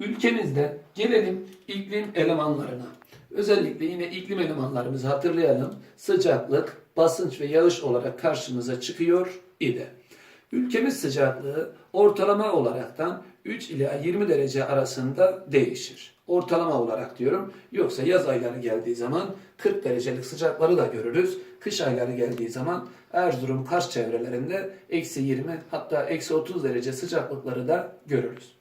Ülkemizde gelelim iklim elemanlarına. Özellikle yine iklim elemanlarımızı hatırlayalım. Sıcaklık, basınç ve yağış olarak karşımıza çıkıyor idi. Ülkemiz sıcaklığı ortalama olaraktan 3 ila 20 derece arasında değişir. Ortalama olarak diyorum. Yoksa yaz ayları geldiği zaman 40 derecelik sıcakları da görürüz. Kış ayları geldiği zaman Erzurum, Kars çevrelerinde eksi 20 hatta eksi 30 derece sıcaklıkları da görürüz.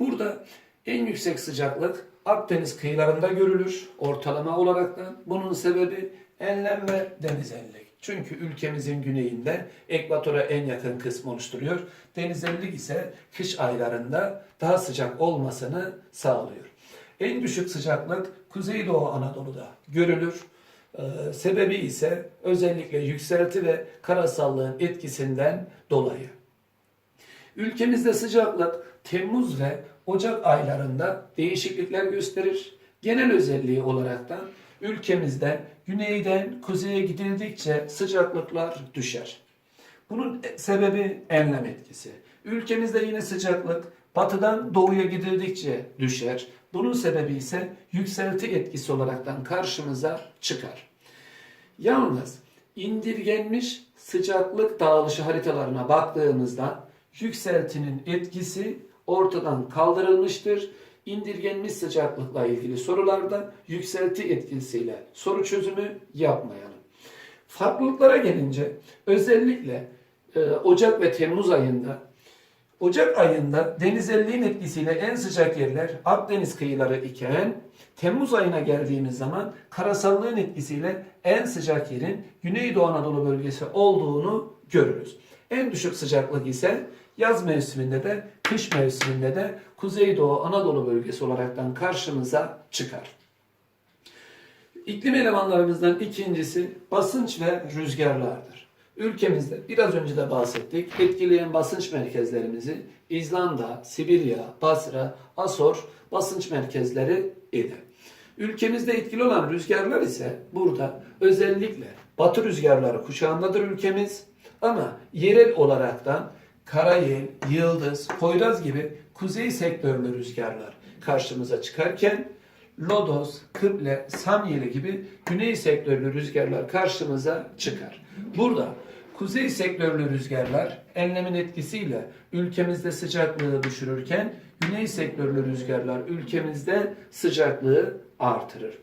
Burada en yüksek sıcaklık Akdeniz kıyılarında görülür ortalama olaraktan. Bunun sebebi enlem ve denizellik. Çünkü ülkemizin güneyinde ekvatora en yakın kısmı oluşturuyor. Denizellik ise kış aylarında daha sıcak olmasını sağlıyor. En düşük sıcaklık Kuzeydoğu Anadolu'da görülür. Ee, sebebi ise özellikle yükselti ve karasallığın etkisinden dolayı. Ülkemizde sıcaklık Temmuz ve Ocak aylarında değişiklikler gösterir. Genel özelliği olaraktan ülkemizde güneyden kuzeye gidildikçe sıcaklıklar düşer. Bunun sebebi enlem etkisi. Ülkemizde yine sıcaklık batıdan doğuya gidildikçe düşer. Bunun sebebi ise yükselti etkisi olaraktan karşımıza çıkar. Yalnız indirgenmiş sıcaklık dağılışı haritalarına baktığımızda yükseltinin etkisi ortadan kaldırılmıştır. İndirgenmiş sıcaklıkla ilgili sorularda yükselti etkisiyle soru çözümü yapmayalım. Farklılıklara gelince özellikle e, Ocak ve Temmuz ayında Ocak ayında denizelliğin etkisiyle en sıcak yerler Akdeniz kıyıları iken Temmuz ayına geldiğimiz zaman karasallığın etkisiyle en sıcak yerin Güneydoğu Anadolu bölgesi olduğunu görürüz. En düşük sıcaklık ise yaz mevsiminde de kış mevsiminde de Kuzeydoğu Anadolu bölgesi olaraktan karşımıza çıkar. İklim elemanlarımızdan ikincisi basınç ve rüzgarlardır. Ülkemizde biraz önce de bahsettik. Etkileyen basınç merkezlerimizi İzlanda, Sibirya, Basra, Asor basınç merkezleri idi. Ülkemizde etkili olan rüzgarlar ise burada özellikle batı rüzgarları kuşağındadır ülkemiz. Ama yerel olaraktan Karayel, Yıldız, Poyraz gibi kuzey sektörlü rüzgarlar karşımıza çıkarken Lodos, Kıble, Samyeli gibi güney sektörlü rüzgarlar karşımıza çıkar. Burada kuzey sektörlü rüzgarlar enlemin etkisiyle ülkemizde sıcaklığı düşürürken güney sektörlü rüzgarlar ülkemizde sıcaklığı artırır.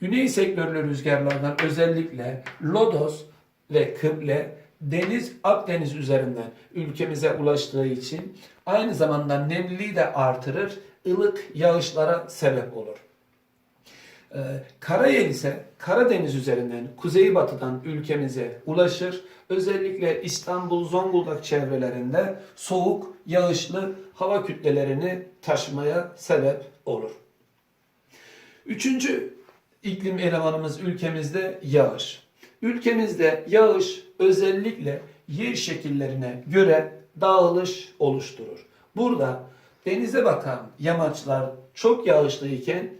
Güney sektörlü rüzgarlardan özellikle Lodos ve Kıble deniz Akdeniz üzerinden ülkemize ulaştığı için aynı zamanda nemliliği de artırır, ılık yağışlara sebep olur. Ee, Karayel ise Karadeniz üzerinden kuzeybatıdan ülkemize ulaşır. Özellikle İstanbul, Zonguldak çevrelerinde soğuk, yağışlı hava kütlelerini taşımaya sebep olur. Üçüncü iklim elemanımız ülkemizde yağış. Ülkemizde yağış özellikle yer şekillerine göre dağılış oluşturur. Burada denize bakan yamaçlar çok yağışlı iken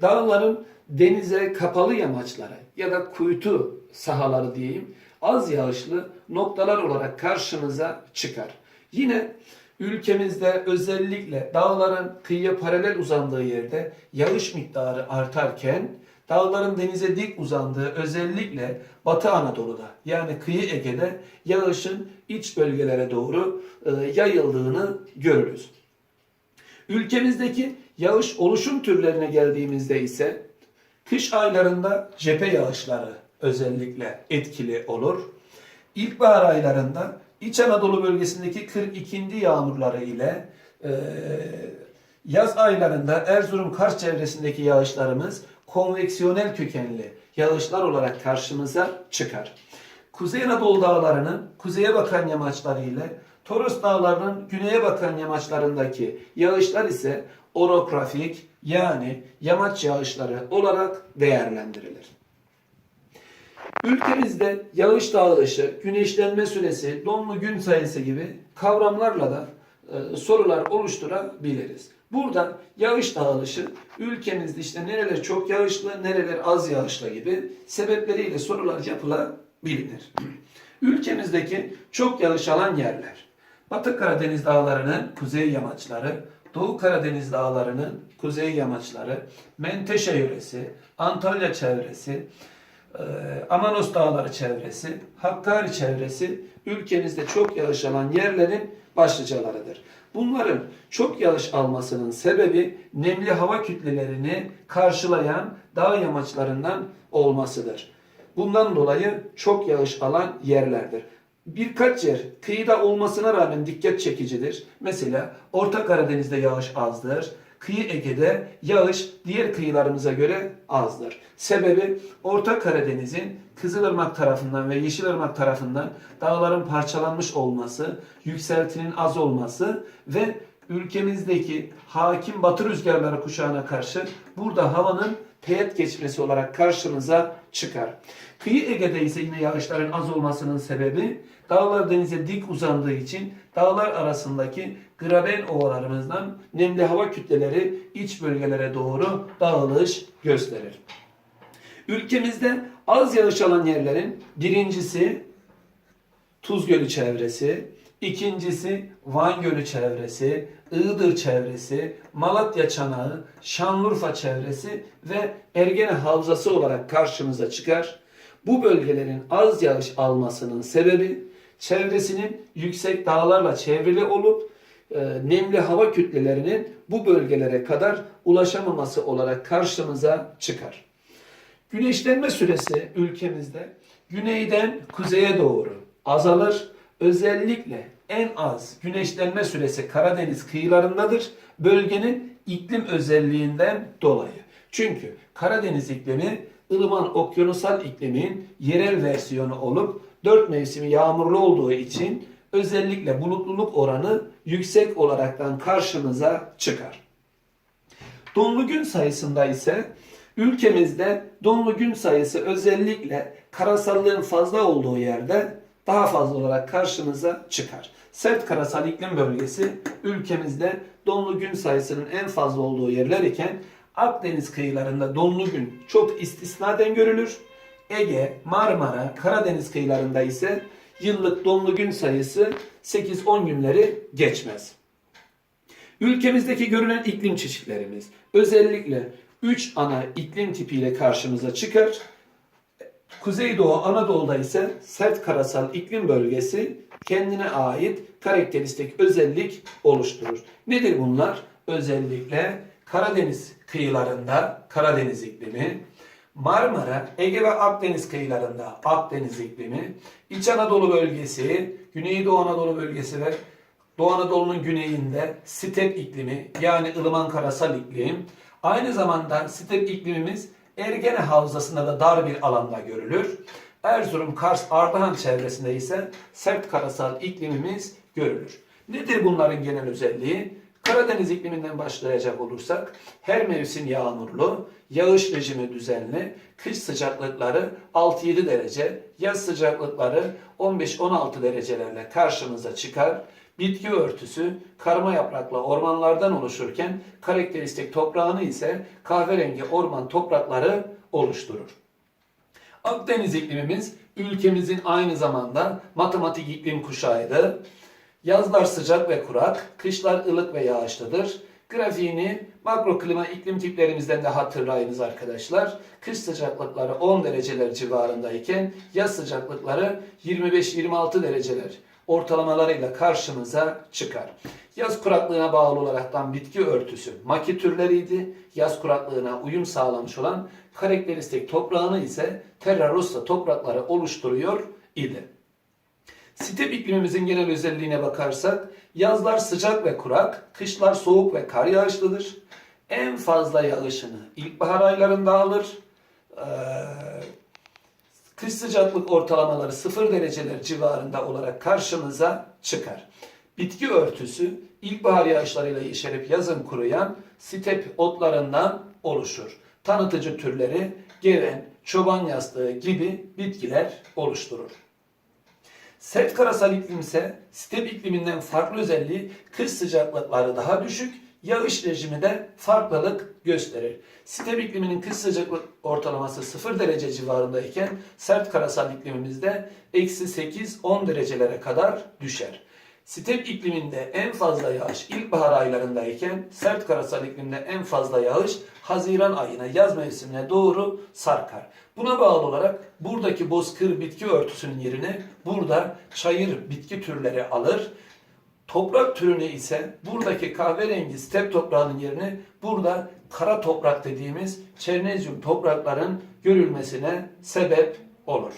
dağların denize kapalı yamaçları ya da kuytu sahaları diyeyim az yağışlı noktalar olarak karşımıza çıkar. Yine ülkemizde özellikle dağların kıyıya paralel uzandığı yerde yağış miktarı artarken dağların denize dik uzandığı özellikle Batı Anadolu'da yani kıyı Ege'de yağışın iç bölgelere doğru e, yayıldığını görürüz. Ülkemizdeki yağış oluşum türlerine geldiğimizde ise kış aylarında cephe yağışları özellikle etkili olur. İlkbahar aylarında İç Anadolu bölgesindeki 42. yağmurları ile e, yaz aylarında Erzurum Kars çevresindeki yağışlarımız konveksiyonel kökenli yağışlar olarak karşımıza çıkar. Kuzey Anadolu dağlarının kuzeye bakan yamaçları ile Toros dağlarının güneye bakan yamaçlarındaki yağışlar ise orografik yani yamaç yağışları olarak değerlendirilir. Ülkemizde yağış dağılışı, güneşlenme süresi, donlu gün sayısı gibi kavramlarla da e, sorular oluşturabiliriz. Burada yağış dağılışı ülkemizde işte nereler çok yağışlı, nereler az yağışlı gibi sebepleriyle sorular yapılabilir. Ülkemizdeki çok yağış alan yerler. Batı Karadeniz dağlarının kuzey yamaçları, Doğu Karadeniz dağlarının kuzey yamaçları, Menteşe yöresi, Antalya çevresi, e, Amanos dağları çevresi, Hakkari çevresi ülkemizde çok yağış alan yerlerin başlıcalarıdır. Bunların çok yağış almasının sebebi nemli hava kütlelerini karşılayan dağ yamaçlarından olmasıdır. Bundan dolayı çok yağış alan yerlerdir. Birkaç yer kıyıda olmasına rağmen dikkat çekicidir. Mesela Orta Karadeniz'de yağış azdır. Kıyı Ege'de yağış diğer kıyılarımıza göre azdır. Sebebi Orta Karadeniz'in Kızılırmak tarafından ve Yeşilırmak tarafından dağların parçalanmış olması, yükseltinin az olması ve ülkemizdeki hakim batı rüzgarları kuşağına karşı burada havanın teğet geçmesi olarak karşımıza çıkar. Kıyı Ege'de ise yine yağışların az olmasının sebebi dağlar denize dik uzandığı için dağlar arasındaki graben ovalarımızdan nemli hava kütleleri iç bölgelere doğru dağılış gösterir. Ülkemizde az yağış alan yerlerin birincisi Tuz Gölü çevresi, ikincisi Van Gölü çevresi, Iğdır çevresi, Malatya Çanağı, Şanlıurfa çevresi ve Ergene Havzası olarak karşımıza çıkar. Bu bölgelerin az yağış almasının sebebi çevresinin yüksek dağlarla çevrili olup e, nemli hava kütlelerinin bu bölgelere kadar ulaşamaması olarak karşımıza çıkar. Güneşlenme süresi ülkemizde güneyden kuzeye doğru azalır. Özellikle en az güneşlenme süresi Karadeniz kıyılarındadır. Bölgenin iklim özelliğinden dolayı. Çünkü Karadeniz iklimi ılıman okyanusal iklimin yerel versiyonu olup dört mevsimi yağmurlu olduğu için özellikle bulutluluk oranı yüksek olaraktan karşımıza çıkar. Donlu gün sayısında ise ülkemizde donlu gün sayısı özellikle karasallığın fazla olduğu yerde daha fazla olarak karşımıza çıkar. Sert karasal iklim bölgesi ülkemizde donlu gün sayısının en fazla olduğu yerler iken Akdeniz kıyılarında donlu gün çok istisnaden görülür. Ege, Marmara, Karadeniz kıyılarında ise yıllık donlu gün sayısı 8-10 günleri geçmez. Ülkemizdeki görünen iklim çeşitlerimiz özellikle 3 ana iklim tipiyle karşımıza çıkar. Kuzeydoğu Anadolu'da ise sert karasal iklim bölgesi kendine ait karakteristik özellik oluşturur. Nedir bunlar? Özellikle Karadeniz kıyılarında Karadeniz iklimi, Marmara, Ege ve Akdeniz kıyılarında Akdeniz iklimi, İç Anadolu bölgesi, Güneydoğu Anadolu bölgesi ve Doğu Anadolu'nun güneyinde step iklimi yani ılıman karasal iklim. Aynı zamanda step iklimimiz Ergene Havzası'nda da dar bir alanda görülür. Erzurum, Kars, Ardahan çevresinde ise sert karasal iklimimiz görülür. Nedir bunların genel özelliği? Karadeniz ikliminden başlayacak olursak her mevsim yağmurlu, yağış rejimi düzenli, kış sıcaklıkları 6-7 derece, yaz sıcaklıkları 15-16 derecelerle karşımıza çıkar. Bitki örtüsü karma yapraklı ormanlardan oluşurken karakteristik toprağını ise kahverengi orman toprakları oluşturur. Akdeniz iklimimiz ülkemizin aynı zamanda matematik iklim kuşağıdır. Yazlar sıcak ve kurak, kışlar ılık ve yağışlıdır. Grafiğini makro klima iklim tiplerimizden de hatırlayınız arkadaşlar. Kış sıcaklıkları 10 dereceler civarındayken yaz sıcaklıkları 25-26 dereceler ortalamalarıyla karşımıza çıkar. Yaz kuraklığına bağlı olaraktan bitki örtüsü maki türleriydi. Yaz kuraklığına uyum sağlamış olan karakteristik toprağını ise terra rossa toprakları oluşturuyor idi. Step iklimimizin genel özelliğine bakarsak yazlar sıcak ve kurak, kışlar soğuk ve kar yağışlıdır. En fazla yağışını ilkbahar aylarında alır. Ee, kış sıcaklık ortalamaları 0 dereceler civarında olarak karşımıza çıkar. Bitki örtüsü ilkbahar yağışlarıyla yeşerip yazın kuruyan step otlarından oluşur. Tanıtıcı türleri geven, çoban yastığı gibi bitkiler oluşturur. Sert karasal iklim ise step ikliminden farklı özelliği kış sıcaklıkları daha düşük, yağış rejimi de farklılık gösterir. Step ikliminin kış sıcaklık ortalaması 0 derece civarındayken sert karasal iklimimizde eksi 8-10 derecelere kadar düşer. Step ikliminde en fazla yağış ilkbahar aylarındayken sert karasal iklimde en fazla yağış Haziran ayına yaz mevsimine doğru sarkar. Buna bağlı olarak buradaki bozkır bitki örtüsünün yerine burada çayır bitki türleri alır. Toprak türünü ise buradaki kahverengi step toprağının yerine burada kara toprak dediğimiz çernezyum toprakların görülmesine sebep olur.